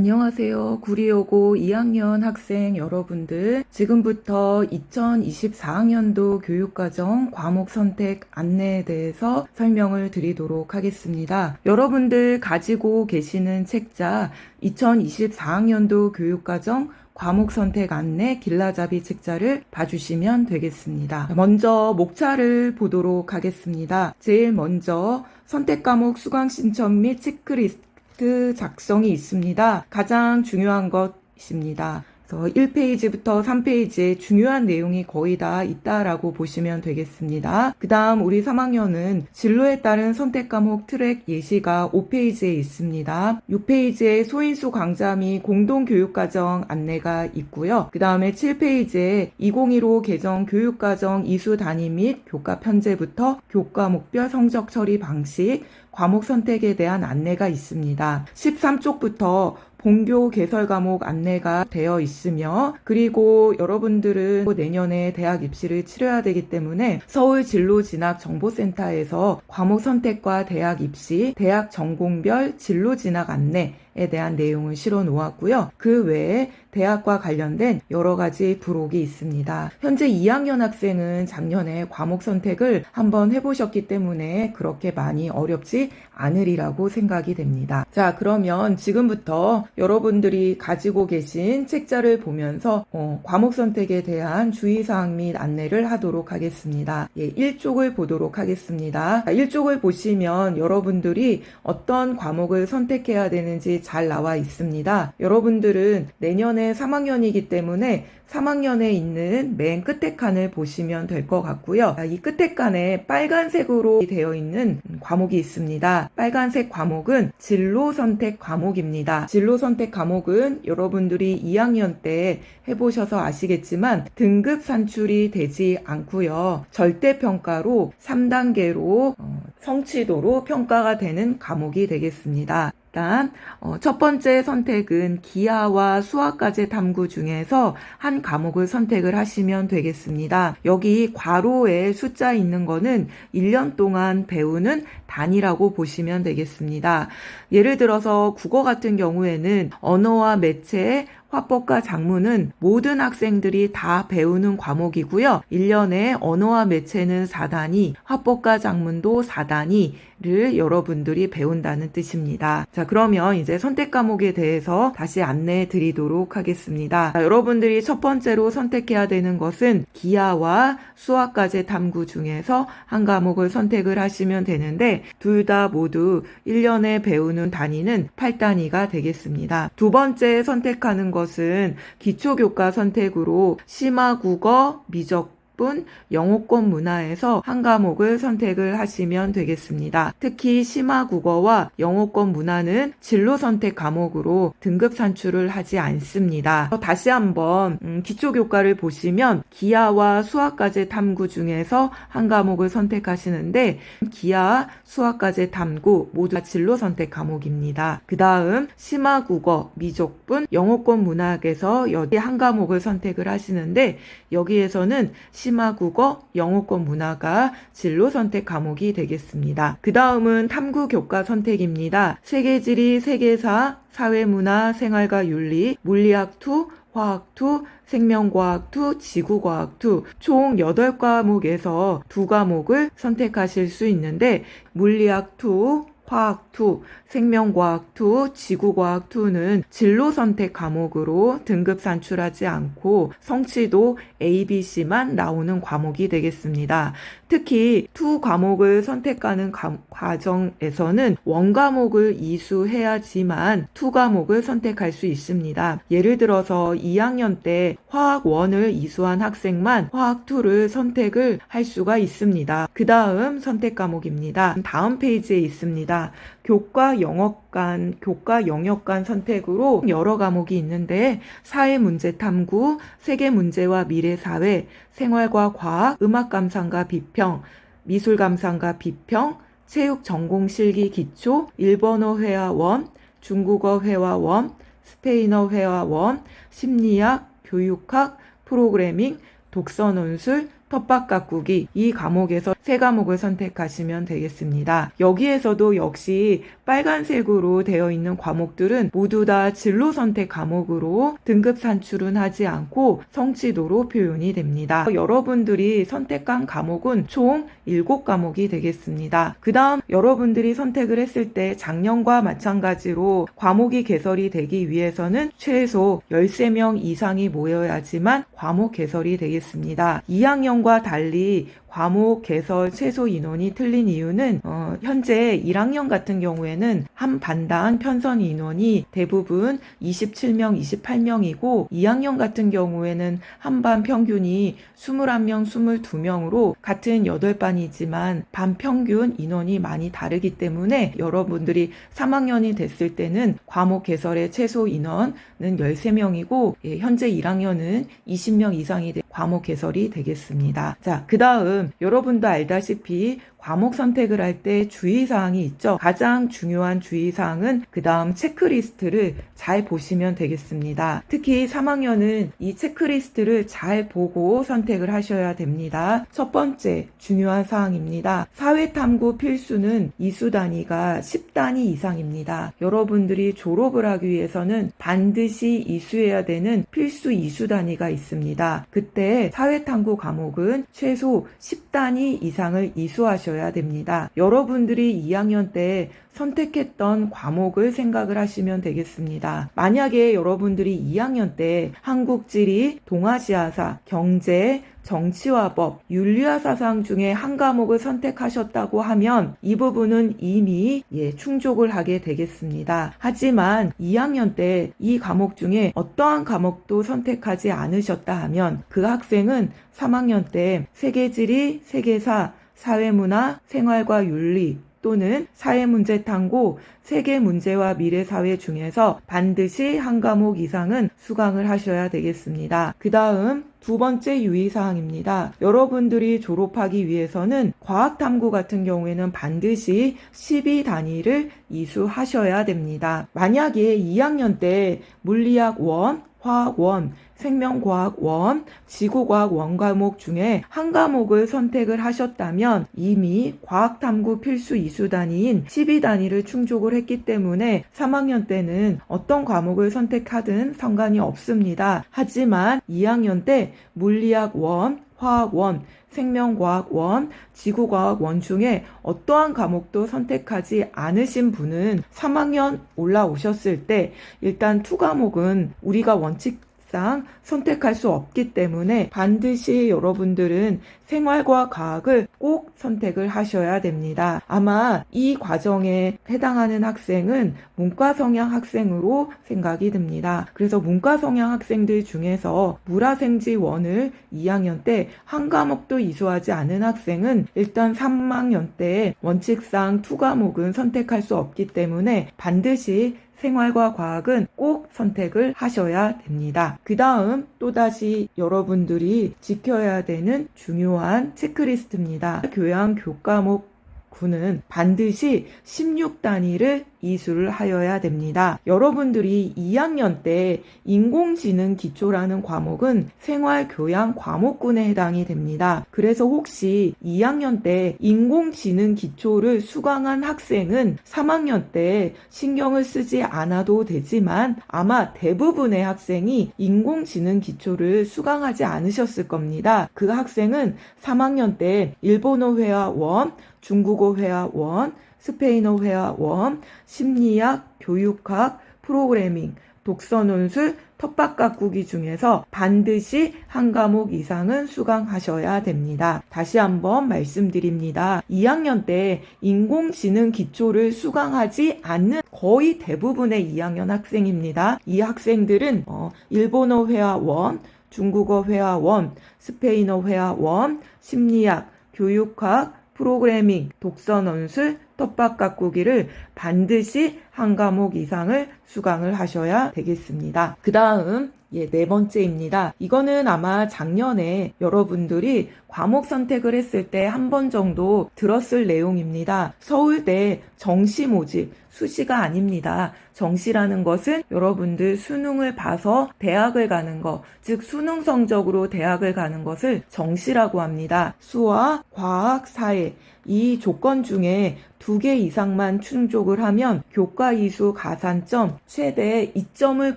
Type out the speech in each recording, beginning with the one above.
안녕하세요. 구리여고 2학년 학생 여러분들. 지금부터 2024학년도 교육과정 과목 선택 안내에 대해서 설명을 드리도록 하겠습니다. 여러분들 가지고 계시는 책자 2024학년도 교육과정 과목 선택 안내 길라잡이 책자를 봐주시면 되겠습니다. 먼저 목차를 보도록 하겠습니다. 제일 먼저 선택 과목 수강 신청 및 체크리스트 트 작성이 있습니다. 가장 중요한 것입니다. 그래서 1페이지부터 3페이지에 중요한 내용이 거의 다 있다라고 보시면 되겠습니다. 그 다음 우리 3학년은 진로에 따른 선택 과목 트랙 예시가 5페이지에 있습니다. 6페이지에 소인수 강좌 및 공동교육과정 안내가 있고요. 그 다음에 7페이지에 2015 개정 교육과정 이수 단위 및 교과 편제부터 교과 목별 성적 처리 방식, 과목 선택에 대한 안내가 있습니다. 13쪽부터 본교 개설 과목 안내가 되어 있으며 그리고 여러분들은 내년에 대학 입시를 치러야 되기 때문에 서울 진로 진학 정보센터에서 과목 선택과 대학 입시, 대학 전공별 진로 진학 안내 에 대한 내용을 실어 놓았고요. 그 외에 대학과 관련된 여러 가지 부록이 있습니다. 현재 2학년 학생은 작년에 과목 선택을 한번 해보셨기 때문에 그렇게 많이 어렵지 않으리라고 생각이 됩니다. 자, 그러면 지금부터 여러분들이 가지고 계신 책자를 보면서 어, 과목 선택에 대한 주의사항 및 안내를 하도록 하겠습니다. 예, 1쪽을 보도록 하겠습니다. 1쪽을 보시면 여러분들이 어떤 과목을 선택해야 되는지 잘 나와 있습니다. 여러분들은 내년에 3학년이기 때문에 3학년에 있는 맨 끝에 칸을 보시면 될 것 같고요. 이 끝에 칸에 빨간색으로 되어 있는 과목이 있습니다. 빨간색 과목은 진로 선택 과목입니다. 진로 선택 과목은 여러분들이 2학년 때 해보셔서 아시겠지만 등급 산출이 되지 않고요. 절대 평가로 3단계로 어, 성취도로 평가가 되는 과목이 되겠습니다. 일단 어, 첫 번째 선택은 기하와 수학까지 탐구 중에서 한 과목을 선택을 하시면 되겠습니다. 여기 괄호에 숫자 있는 거는 1년 동안 배우는 단위라고 보시면 되겠습니다. 예를 들어서 국어 같은 경우에는 언어와 매체, 화법과 작문은 모든 학생들이 다 배우는 과목이고요. 1년에 언어와 매체는 4단위, 화법과 작문도 4단위를 여러분들이 배운다는 뜻입니다. 자, 그러면 이제 선택 과목에 대해서 다시 안내해 드리도록 하겠습니다. 자, 여러분들이 첫 번째로 선택해야 되는 것은 기하와 수학까지 탐구 중에서 한 과목을 선택을 하시면 되는데 둘 다 모두 1년에 배우는 단위는 8단위가 되겠습니다. 두 번째 선택하는 것은 기초교과 선택으로 심화국어, 미적 뿐 영어권 문화에서 한 과목을 선택을 하시면 되겠습니다. 특히 심화 국어와 영어권 문화는 진로 선택 과목으로 등급 산출을 하지 않습니다. 다시 한번 음, 기초 교과를 보시면 기하와 수학까지 탐구 중에서 한 과목을 선택하시는데 기하, 수학까지 탐구 모두 다 진로 선택 과목입니다. 그 다음 심화 국어, 미적분, 영어권 문학에서 여기 한 과목을 선택을 하시는데 여기에서는 심화 국어, 영어권 문화가 진로 선택 과목이 되겠습니다. 그 다음은 탐구 교과 선택입니다. 세계지리, 세계사, 사회문화, 생활과 윤리, 물리학 2, 화학 2, 생명과학 2, 지구과학 2, 총 8과목에서 두 과목을 선택하실 수 있는데, 물리학 2, 화학 2, 생명과학 2, 지구과학 2는 진로 선택 과목으로 등급 산출하지 않고 성취도 ABC만 나오는 과목이 되겠습니다. 특히 2 과목을 선택하는 과정에서는 원 과목을 이수해야지만 2 과목을 선택할 수 있습니다. 예를 들어서 2학년 때 화학 1을 이수한 학생만 화학 2를 선택을 할 수가 있습니다. 그 다음 선택 과목입니다. 다음 페이지에 있습니다. 교과 영어관, 교과 영역관 선택으로 여러 과목이 있는데 사회 문제 탐구, 세계 문제와 미래 사회, 생활과 과학, 음악 감상과 비평, 미술 감상과 비평, 체육 전공 실기 기초, 일본어 회화원, 중국어 회화원, 스페인어 회화원, 심리학, 교육학, 프로그래밍, 독서 논술, 텃밭 가꾸기 이 과목에서 세 과목을 선택하시면 되겠습니다. 여기에서도 역시 빨간색으로 되어 있는 과목들은 모두 다 진로 선택 과목으로 등급 산출은 하지 않고 성취도로 표현이 됩니다. 여러분들이 선택한 과목은 총 7과목이 되겠습니다. 그 다음 여러분들이 선택을 했을 때 작년과 마찬가지로 과목이 개설이 되기 위해서는 최소 13명 이상이 모여야지만 과목 개설이 되겠습니다. 2학년 과 달리 과목 개설 최소 인원이 틀린 이유는 어, 현재 1학년 같은 경우에는 한 반당 편선 인원이 대부분 27명, 28명이고 2학년 같은 경우에는 한 반 평균이 21명, 22명으로 같은 8반이지만 반 평균 인원이 많이 다르기 때문에 여러분들이 3학년이 됐을 때는 과목 개설의 최소 인원은 13명이고 예, 현재 1학년은 20명 이상이 돼 과목 개설이 되겠습니다. 자, 그 다음 여러분도 알다시피 과목 선택을 할 때 주의사항이 있죠. 가장 중요한 주의사항은 그 다음 체크리스트를 잘 보시면 되겠습니다. 특히 3학년은 이 체크리스트를 잘 보고 선택을 하셔야 됩니다. 첫 번째 중요한 사항입니다. 사회탐구 필수는 이수 단위가 10단위 이상입니다. 여러분들이 졸업을 하기 위해서는 반드시 이수해야 되는 필수 이수 단위가 있습니다. 그때 사회탐구 과목은 최소 10단위 이상을 이수하셔야 됩니다. 여러분들이 2학년 때 선택했던 과목을 생각을 하시면 되겠습니다. 만약에 여러분들이 2학년 때 한국 지리, 동아시아사, 경제, 정치와 법, 윤리와 사상 중에 한 과목을 선택하셨다고 하면 이 부분은 이미 예, 충족을 하게 되겠습니다. 하지만 2학년 때 이 과목 중에 어떠한 과목도 선택하지 않으셨다 하면 그 학생은 3학년 때 세계지리, 세계사, 사회문화, 생활과 윤리, 또는 사회문제 탐구, 세계 문제와 미래 사회 중에서 반드시 한 과목 이상은 수강을 하셔야 되겠습니다. 그 다음 두 번째 유의사항입니다. 여러분들이 졸업하기 위해서는 과학탐구 같은 경우에는 반드시 12 단위를 이수하셔야 됩니다. 만약에 2학년 때 물리학 원, 화학 원, 생명과학 원, 지구과학 원 과목 중에 한 과목을 선택을 하셨다면 이미 과학탐구 필수 이수 단위인 12단위를 충족을 했기 때문에 3학년 때는 어떤 과목을 선택하든 상관이 없습니다. 하지만 2학년 때 물리학 원, 화학 원, 생명과학 원, 지구과학 원 중에 어떠한 과목도 선택하지 않으신 분은 3학년 올라오셨을 때 일단 투 과목은 우리가 원칙 상 선택할 수 없기 때문에 반드시 여러분들은 생활과 과학을 꼭 선택을 하셔야 됩니다. 아마 이 과정에 해당하는 학생은 문과 성향 학생으로 생각이 듭니다. 그래서 문과 성향 학생들 중에서 물화생지 원을 2학년 때 한 과목도 이수하지 않은 학생은 일단 3학년 때 원칙상 투 과목은 선택할 수 없기 때문에 반드시 생활과 과학은 꼭 선택을 하셔야 됩니다. 그 다음 또다시 여러분들이 지켜야 되는 중요한 체크리스트입니다. 교양 교과목 9는 반드시 16단위를 이수를 하여야 됩니다. 여러분들이 2학년 때 인공지능 기초라는 과목은 생활교양 과목군에 해당이 됩니다. 그래서 혹시 2학년 때 인공지능 기초를 수강한 학생은 3학년 때 신경을 쓰지 않아도 되지만 아마 대부분의 학생이 인공지능 기초를 수강하지 않으셨을 겁니다. 그 학생은 3학년 때 일본어 회화 원, 중국어 회화 원, 스페인어 회화 원, 심리학, 교육학, 프로그래밍, 독서 논술, 텃밭 가꾸기 중에서 반드시 한 과목 이상은 수강하셔야 됩니다. 다시 한번 말씀드립니다. 2학년 때 인공지능 기초를 수강하지 않는 거의 대부분의 2학년 학생입니다. 이 학생들은 어, 일본어 회화원, 중국어 회화원, 스페인어 회화원, 심리학, 교육학, 프로그래밍, 독서 논술, 떡밥 가꾸기를 반드시 한 과목 이상을 수강을 하셔야 되겠습니다. 그 다음 예, 네 번째입니다. 이거는 아마 작년에 여러분들이 과목 선택을 했을 때 한 번 정도 들었을 내용입니다. 서울대 정시 모집, 수시가 아닙니다. 정시라는 것은 여러분들 수능을 봐서 대학을 가는 것, 즉 수능 성적으로 대학을 가는 것을 정시라고 합니다. 수학, 과학, 사회 이 조건 중에 두 개 이상만 충족을 하면 교과 이수 가산점 최대 2점을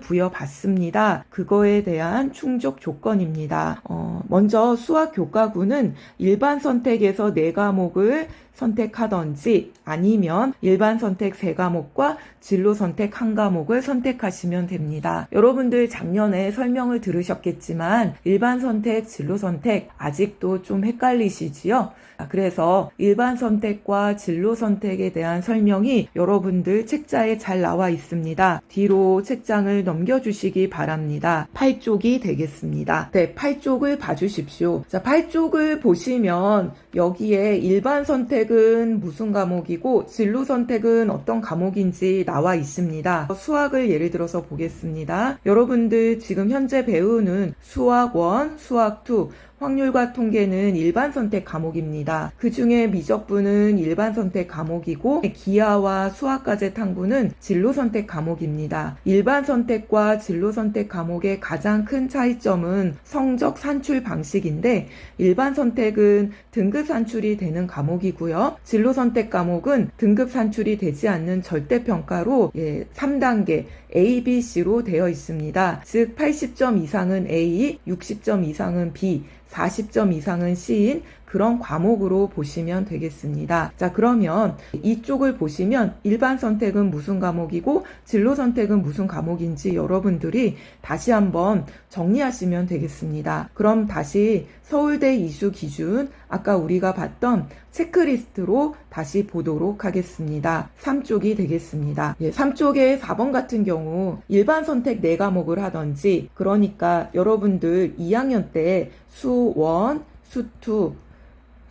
부여받습니다. 그거에 대한 충족 조건입니다. 어, 먼저 수학 교과구는 일반 선택에서 네 과목을 선택하던지 아니면 일반 선택 세 과목과 진로 선택 한 과목을 선택하시면 됩니다. 여러분들 작년에 설명을 들으셨겠지만 일반 선택, 진로 선택 아직도 좀 헷갈리시지요? 아, 그래서 일반 선택과 진로 선택에 대한 설명이 여러분들 책자에 잘 나와 있습니다. 뒤로 책장을 넘겨주시기 바랍니다. 8쪽이 되겠습니다. 네, 8쪽을 봐주십시오. 자, 8쪽을 보시면 여기에 일반 선택은 무슨 과목이고 진로 선택은 어떤 과목인지 나와 있습니다. 수학을 예를 들어서 보겠습니다. 여러분들 지금 현재 배우는 수학 1, 수학 2, 확률과 통계는 일반 선택 과목입니다. 그 중에 미적분은 일반 선택 과목이고 기하와 수학과제 탐구는 진로 선택 과목입니다. 일반 선택과 진로 선택 과목의 가장 큰 차이점은 성적 산출 방식인데 일반 선택은 등급 산출이 되는 과목이고요. 진로 선택 과목은 등급 산출이 되지 않는 절대 평가로 예, 3단계 A, B, C로 되어 있습니다. 즉 80점 이상은 A, 60점 이상은 B, 40점 이상은 C인 그런 과목으로 보시면 되겠습니다. 자, 그러면 이쪽을 보시면 일반 선택은 무슨 과목이고 진로 선택은 무슨 과목인지 여러분들이 다시 한번 정리하시면 되겠습니다. 그럼 다시 서울대 이수 기준 아까 우리가 봤던 체크리스트로 다시 보도록 하겠습니다. 3쪽이 되겠습니다. 예, 3쪽의 4번 같은 경우 일반 선택 4과목을 하던지 그러니까 여러분들 2학년 때 수1, 수2,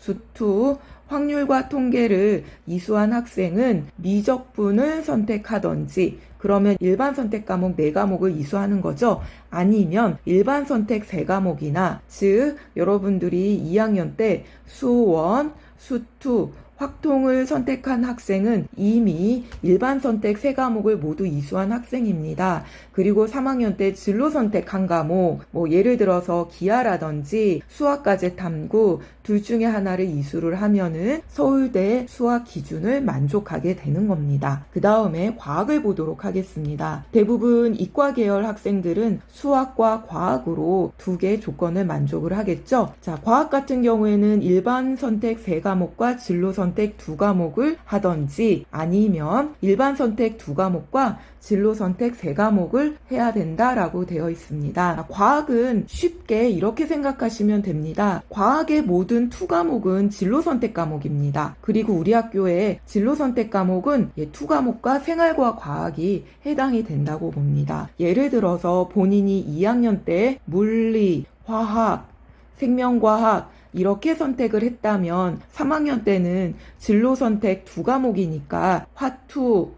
수2 확률과 통계를 이수한 학생은 미적분을 선택하던지 그러면 일반 선택 과목 4과목을 이수하는 거죠. 아니면 일반 선택 3과목이나 즉 여러분들이 2학년 때 수1, 수2 확통을 선택한 학생은 이미 일반 선택 세 과목을 모두 이수한 학생입니다. 그리고 3학년 때 진로 선택 한 과목, 뭐 예를 들어서 기하라든지 수학과제 탐구 둘 중에 하나를 이수를 하면은 서울대 수학 기준을 만족하게 되는 겁니다. 그 다음에 과학을 보도록 하겠습니다. 대부분 이과 계열 학생들은 수학과 과학으로 두 개 조건을 만족을 하겠죠. 자, 과학 같은 경우에는 일반 선택 세 과목과 진로 선택 두 과목을 하던지 아니면 일반 선택 두 과목과 진로 선택 세 과목을 해야 된다라고 되어 있습니다. 과학은 쉽게 이렇게 생각하시면 됩니다. 과학의 모든 투 과목은 진로 선택 과목입니다. 그리고 우리 학교의 진로 선택 과목은 예, 투 과목과 생활과 과학이 해당이 된다고 봅니다. 예를 들어서 본인이 2학년 때 물리, 화학, 생명과학 이렇게 선택을 했다면 3학년 때는 진로 선택 두 과목이니까 화투,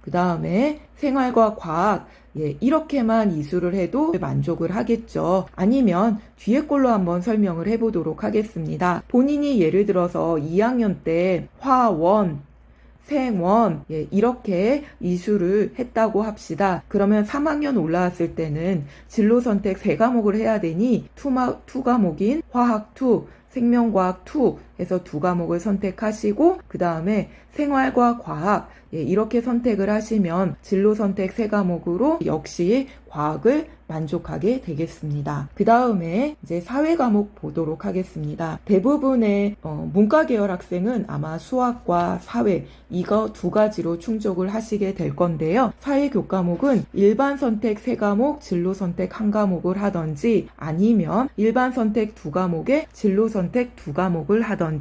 그 다음에 생활과 과학, 예, 이렇게만 이수를 해도 만족을 하겠죠. 아니면 뒤에 걸로 한번 설명을 해보도록 하겠습니다. 본인이 예를 들어서 2학년 때 화 원, 생원, 예, 이렇게 이수를 했다고 합시다. 그러면 3학년 올라왔을 때는 진로 선택 3과목을 해야 되니 투마, 투 과목인 화학 2, 생명과학 2 해서 두 과목을 선택하시고 그 다음에 생활과 과학 예, 이렇게 선택을 하시면 진로 선택 세 과목으로 역시 과학을 만족하게 되겠습니다. 그 다음에 이제 사회 과목 보도록 하겠습니다. 대부분의 어, 문과 계열 학생은 아마 수학과 사회 이거 두 가지로 충족을 하시게 될 건데요. 사회 교과목은 일반 선택 세 과목, 진로 선택 한 과목을 하던지 아니면 일반 선택 두 과목에 진로 선택 두 과목을 하던지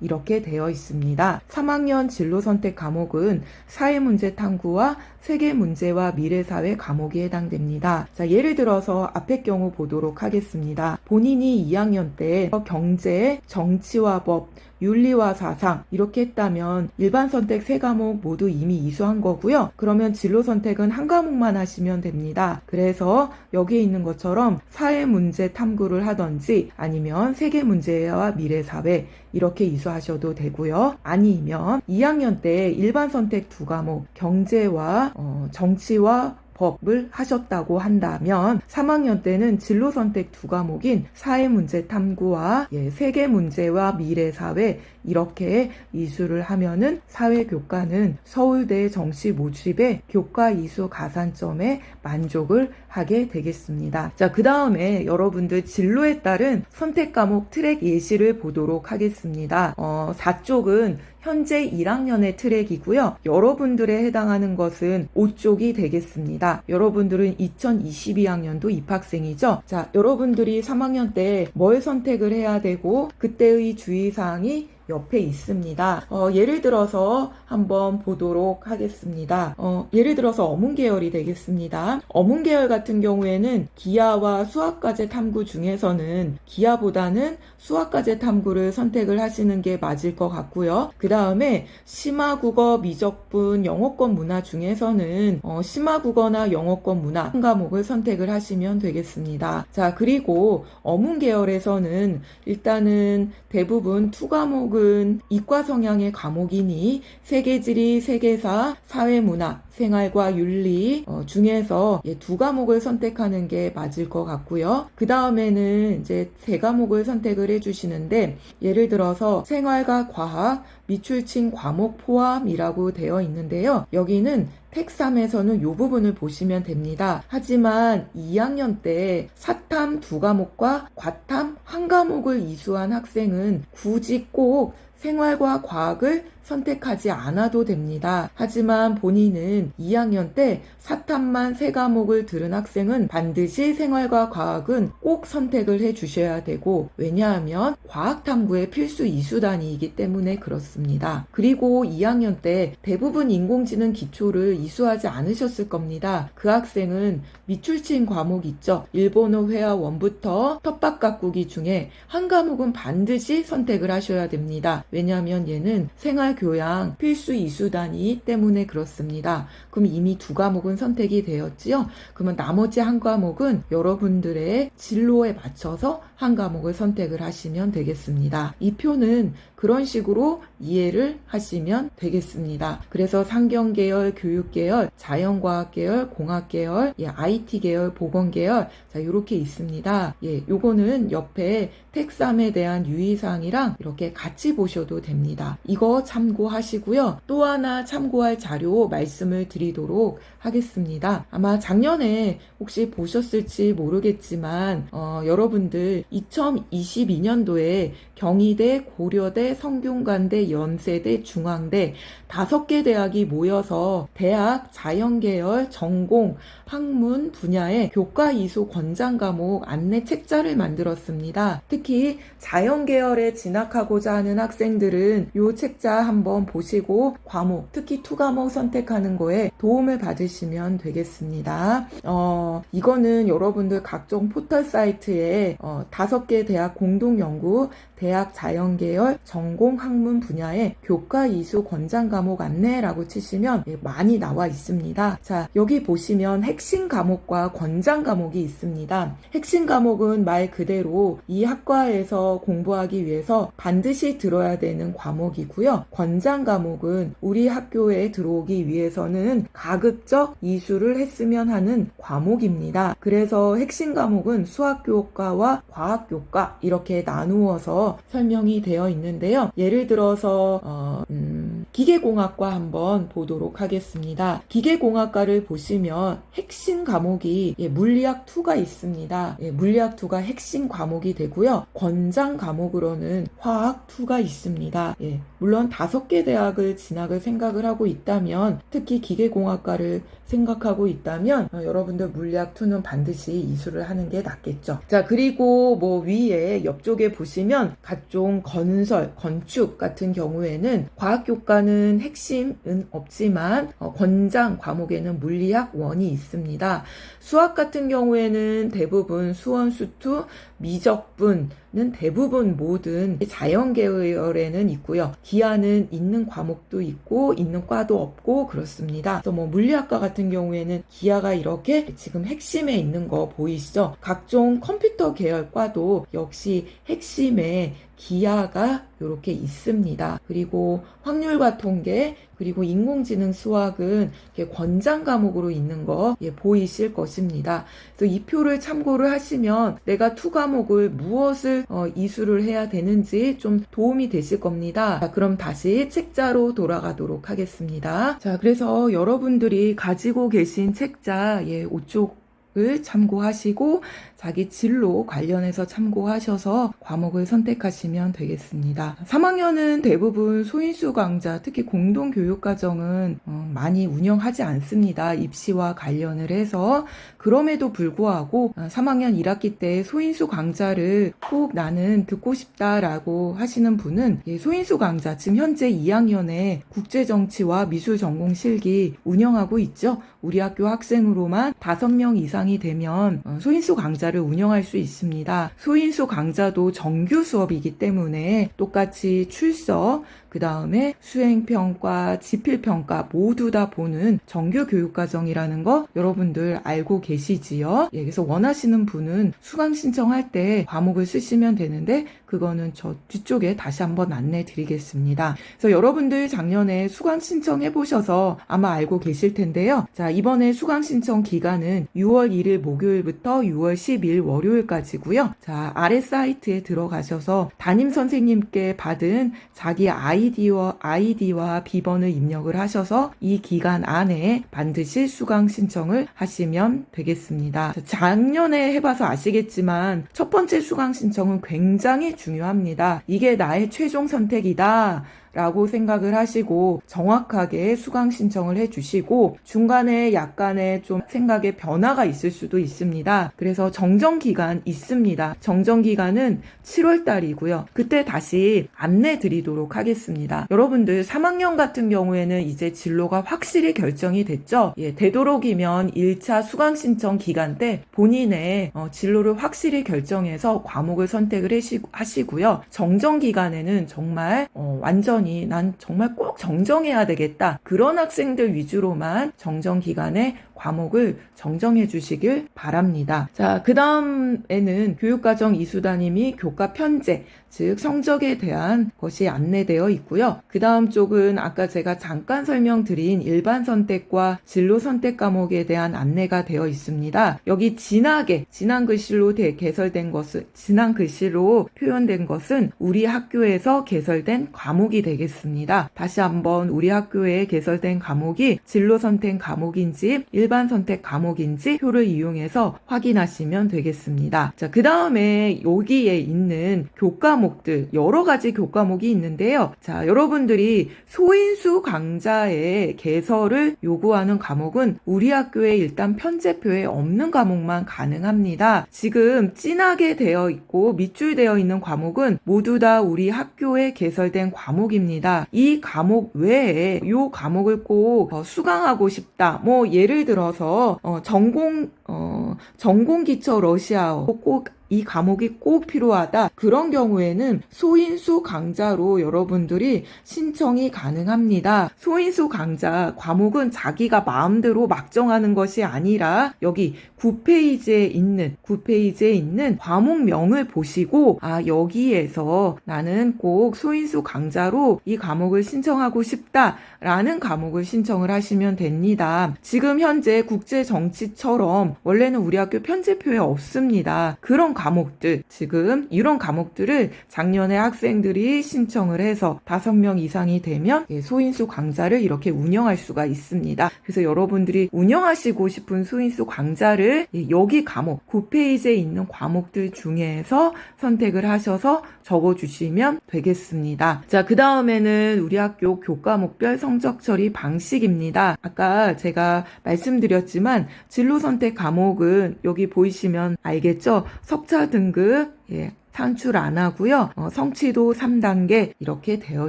이렇게 되어 있습니다. 3학년 진로 선택 과목은 사회문제 탐구와 세계 문제와 미래사회 과목이 해당됩니다. 자, 예를 들어서 앞의 경우 보도록 하겠습니다. 본인이 2학년 때 경제, 정치와 법, 윤리와 사상 이렇게 했다면 일반 선택 세 과목 모두 이미 이수한 거고요. 그러면 진로 선택은 한 과목만 하시면 됩니다. 그래서 여기에 있는 것처럼 사회 문제 탐구를 하던지 아니면 세계 문제와 미래 사회 이렇게 이수하셔도 되고요. 아니면 2학년 때 일반 선택 두 과목 경제와 어, 정치와 법을 하셨다고 한다면 3학년 때는 진로 선택 두 과목인 사회 문제 탐구와 예, 세계 문제와 미래 사회 이렇게 이수를 하면은 사회 교과는 서울대 정시 모집의 교과 이수 가산점에 만족을 하게 되겠습니다. 자, 그 다음에 여러분들 진로에 따른 선택 과목 트랙 예시를 보도록 하겠습니다. 어, 4쪽은 현재 1학년의 트랙이고요. 여러분들에 해당하는 것은 5쪽이 되겠습니다. 여러분들은 2022학년도 입학생이죠. 자, 여러분들이 3학년 때 뭘 선택을 해야 되고 그때의 주의사항이 옆에 있습니다. 어, 예를 들어서 한번 보도록 하겠습니다. 어, 예를 들어서 어문 계열이 되겠습니다. 어문 계열 같은 경우에는 기하와 수학과제 탐구 중에서는 기하보다는 수학과제 탐구를 선택을 하시는 게 맞을 것 같고요. 그 다음에 심화국어, 미적분, 영어권 문화 중에서는 어, 심화국어나 영어권 문화 한 과목을 선택을 하시면 되겠습니다. 자, 그리고 어문 계열에서는 일단은 대부분 투 과목을 쪽은 이과 성향의 과목이니 세계지리, 세계사, 사회문화, 생활과 윤리 어, 중에서 예, 두 과목을 선택하는 게 맞을 것 같고요. 그 다음에는 이제 세 과목을 선택을 해주시는데 예를 들어서 생활과 과학, 미출칭 과목 포함이라고 되어 있는데요. 여기는 텍 3에서는 이 부분을 보시면 됩니다. 하지만 2학년 때 사탐 두 과목과 과탐 한 과목을 이수한 학생은 굳이 꼭 생활과 과학을 선택하지 않아도 됩니다. 하지만 본인은 2학년 때 사탐만 세 과목을 들은 학생은 반드시 생활과 과학은 꼭 선택을 해 주셔야 되고 왜냐하면 과학 탐구의 필수 이수단위이기 때문에 그렇습니다. 그리고 2학년 때 대부분 인공지능 기초를 이수하지 않으셨을 겁니다. 그 학생은 미출친 과목 있죠. 일본어 회화 원부터 텃밭 가꾸기 중에 한 과목은 반드시 선택을 하셔야 됩니다. 왜냐하면 얘는 생활 교양 필수 이수단위 때문에 그렇습니다. 그럼 이미 두 과목은 선택이 되었지요. 그러면 나머지 한 과목은 여러분들의 진로에 맞춰서 한 과목을 선택을 하시면 되겠습니다. 이 표는 그런 식으로 이해를 하시면 되겠습니다. 그래서 상경 계열, 교육 계열, 자연과학 계열, 공학 계열, 예, IT 계열, 보건 계열, 자, 이렇게 있습니다. 예, 요거는 옆에 텍삼에 대한 유의사항이랑 이렇게 같이 보셔도 됩니다. 이거 참고하시고요. 또 하나 참고할 자료 말씀을 드리도록 하겠습니다. 아마 작년에 혹시 보셨을지 모르겠지만, 어, 여러분들 2022년도에 경희대, 고려대, 성균관대, 연세대, 중앙대 다섯 개 대학이 모여서 대학 자연계열 전공 학문 분야의 교과 이수 권장 과목 안내 책자를 만들었습니다. 특히 자연계열에 진학하고자 하는 학생들은 이 책자 한번 보시고 과목, 특히 투 과목 선택하는 거에 도움을 받으시면 되겠습니다. 어, 이거는 여러분들 각종 포털 사이트에 어, 다섯 개 대학 공동 연구 대학 자연계열 전공 학문 분야의 교과 이수 권장 과목 안내라고 치시면 예, 많이 나와 있습니다. 자, 여기 보시면 핵심 과목과 권장 과목이 있습니다. 핵심 과목은 말 그대로 이 학과에서 공부하기 위해서 반드시 들어야 되는 과목이고요. 권장 과목은 우리 학교에 들어오기 위해서는 가급적 이수를 했으면 하는 과목입니다. 그래서 핵심 과목은 수학 교과와 과학 교과 이렇게 나누어서 설명이 되어 있는데 요. 예를 들어서 어, 음, 기계공학과 한번 보도록 하겠습니다. 기계공학과를 보시면 핵심 과목이 예, 물리학 2가 있습니다. 예, 물리학 2가 핵심 과목이 되고요. 권장 과목으로는 화학 2가 있습니다. 예, 물론 다섯 개 대학을 진학을 생각을 하고 있다면 특히 기계공학과를 생각하고 있다면 어, 여러분들 물리학 2는 반드시 이수를 하는 게 낫겠죠. 자 그리고 뭐 위에 옆쪽에 보시면 각종 건설, 건축 같은 경우에는 과학교과 들어가는 핵심은 없지만 어, 권장 과목에는 물리학 원이 있습니다. 수학 같은 경우에는 대부분 수원, 수투, 미적분은 대부분 모든 자연 계열에는 있고요. 기하는 있는 과목도 있고 있는 과도 없고 그렇습니다. 그래서 뭐 물리학과 같은 경우에는 기하가 이렇게 지금 핵심에 있는 거 보이시죠? 각종 컴퓨터 계열 과도 역시 핵심에 기하가 이렇게 있습니다. 그리고 확률과 통계, 그리고 인공지능 수학은 권장 과목으로 있는 거 예, 보이실 것입니다. 그래서 이 표를 참고를 하시면 내가 투 과목을 무엇을 어, 이수를 해야 되는지 좀 도움이 되실 겁니다. 자, 그럼 다시 책자로 돌아가도록 하겠습니다. 자, 그래서 여러분들이 가지고 계신 책자, 예, 5쪽 을 참고하시고 자기 진로 관련해서 참고하셔서 과목을 선택하시면 되겠습니다. 3학년은 대부분 소인수 강좌, 특히 공동교육과정은 어, 많이 운영하지 않습니다. 입시와 관련을 해서 그럼에도 불구하고 3학년 1학기 때 소인수 강좌를 꼭 나는 듣고 싶다라고 하시는 분은 예, 소인수 강좌 지금 현재 2학년에 국제정치와 미술 전공 실기 운영하고 있죠. 우리 학교 학생으로만 5명 이상이 되면 어, 소인수 강좌 를 운영할 수 있습니다. 소인수 강좌도 정규 수업이기 때문에 똑같이 출석, 그 다음에 수행평가, 지필평가 모두 다 보는 정규 교육과정이라는 거 여러분들 알고 계시지요? 예, 그래서 원하시는 분은 수강 신청할 때 과목을 쓰시면 되는데 그거는 저 뒤쪽에 다시 한번 안내 드리겠습니다. 그래서 여러분들 작년에 수강 신청해 보셔서 아마 알고 계실 텐데요. 자, 이번에 수강 신청 기간은 6월 1일 목요일부터 6월 10일 월요일까지고요. 자, 아래 사이트에 들어가셔서 담임 선생님께 받은 자기 아이 디와 아이디와 비번을 입력을 하셔서 이 기간 안에 반드시 수강 신청을 하시면 되겠습니다. 자, 작년에 해봐서 아시겠지만 첫 번째 수강 신청은 굉장히 중요합니다. 이게 나의 최종 선택이다. 라고 생각을 하시고 정확하게 수강 신청을 해주시고 중간에 약간의 좀 생각의 변화가 있을 수도 있습니다. 그래서 정정 기간 있습니다. 정정 기간은 7월 달이고요. 그때 다시 안내 드리도록 하겠습니다. 여러분들 3학년 같은 경우에는 이제 진로가 확실히 결정이 됐죠. 예, 되도록이면 1차 수강 신청 기간 때 본인의 어, 진로를 확실히 결정해서 과목을 선택을 하시고요. 정정 기간에는 정말 어, 완전 완전히 난 정말 꼭 정정해야 되겠다. 그런 학생들 위주로만 정정 기간에 과목을 정정해 주시길 바랍니다. 자, 그 다음에는 교육과정 이수단님이 교과 편제, 즉 성적에 대한 것이 안내되어 있고요. 그 다음 쪽은 아까 제가 잠깐 설명드린 일반 선택과 진로 선택 과목에 대한 안내가 되어 있습니다. 여기 진하게, 진한 글씨로 개설된 것은, 진한 글씨로 표현된 것은 우리 학교에서 개설된 과목이 되겠습니다. 다시 한번 우리 학교에 개설된 과목이 진로 선택 과목인지 일반 선택 과목인지 표를 이용해서 확인하시면 되겠습니다. 자, 그 다음에 여기에 있는 교과목들, 여러 가지 교과목이 있는데요. 자, 여러분들이 소인수 강좌의 개설을 요구하는 과목은 우리 학교에 일단 편제표에 없는 과목만 가능합니다. 지금 진하게 되어 있고 밑줄되어 있는 과목은 모두 다 우리 학교에 개설된 과목입니다. 이 과목 외에 이 과목을 꼭 어, 수강하고 싶다. 뭐 예를 들어 들어서 어, 전공 어, 전공 기초 러시아어 꼭 이 과목이 꼭 필요하다. 그런 경우에는 소인수 강좌로 여러분들이 신청이 가능합니다. 소인수 강좌 과목은 자기가 마음대로 막 정하는 것이 아니라 여기 9페이지에 있는 9페이지에 있는 과목명을 보시고 아 여기에서 나는 꼭 소인수 강좌로 이 과목을 신청하고 싶다라는 과목을 신청을 하시면 됩니다. 지금 현재 국제 정치처럼 원래는 우리 학교 편제표에 없습니다. 그런 과목들 지금 이런 과목들을 작년에 학생들이 신청을 해서 5명 이상이 되면 예, 소인수 강좌를 이렇게 운영할 수가 있습니다. 그래서 여러분들이 운영하시고 싶은 소인수 강좌를 예, 여기 과목 9페이지에 있는 과목들 중에서 선택을 하셔서 적어주시면 되겠습니다. 자, 그 다음에는 우리 학교 교과목별 성적 처리 방식입니다. 아까 제가 말씀드렸지만 진로 선택 과목은 여기 보이시면 알겠죠? 석 석차 등급, 예, 상출 안 하고요. 어, 성취도 3단계 이렇게 되어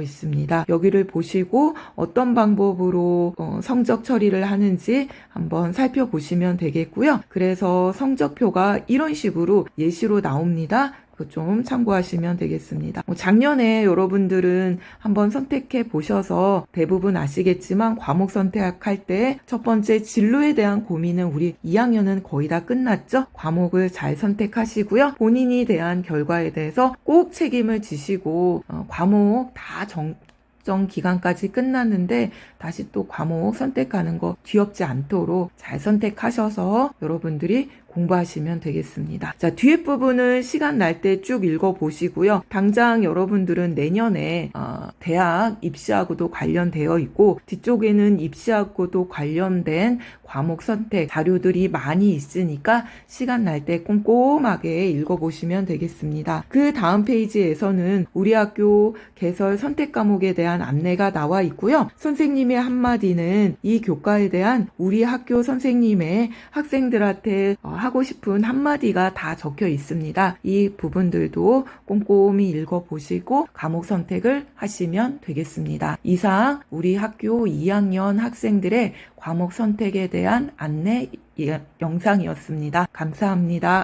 있습니다. 여기를 보시고 어떤 방법으로 어, 성적 처리를 하는지 한번 살펴보시면 되겠고요. 그래서 성적표가 이런 식으로 예시로 나옵니다. 좀 참고하시면 되겠습니다. 뭐 작년에 여러분들은 한번 선택해 보셔서 대부분 아시겠지만 과목 선택할 때 첫 번째 진로에 대한 고민은 우리 2학년은 거의 다 끝났죠? 과목을 잘 선택하시고요. 본인이 대한 결과에 대해서 꼭 책임을 지시고 어, 과목 다 정, 정 기간까지 끝났는데 다시 또 과목 선택하는 거 뒤엎지 않도록 잘 선택하셔서 여러분들이 공부하시면 되겠습니다. 자, 뒤에 부분은 시간 날 때 쭉 읽어보시고요. 당장 여러분들은 내년에 어, 대학 입시하고도 관련되어 있고 뒤쪽에는 입시하고도 관련된 과목 선택 자료들이 많이 있으니까 시간 날 때 꼼꼼하게 읽어보시면 되겠습니다. 그 다음 페이지에서는 우리 학교 개설 선택 과목에 대한 안내가 나와 있고요. 선생님의 한마디는 이 교과에 대한 우리 학교 선생님의 학생들한테 어, 하고 싶은 한마디가 다 적혀 있습니다. 이 부분들도 꼼꼼히 읽어보시고 과목 선택을 하시면 되겠습니다. 이상 우리 학교 2학년 학생들의 과목 선택에 대한 안내 예, 영상이었습니다. 감사합니다.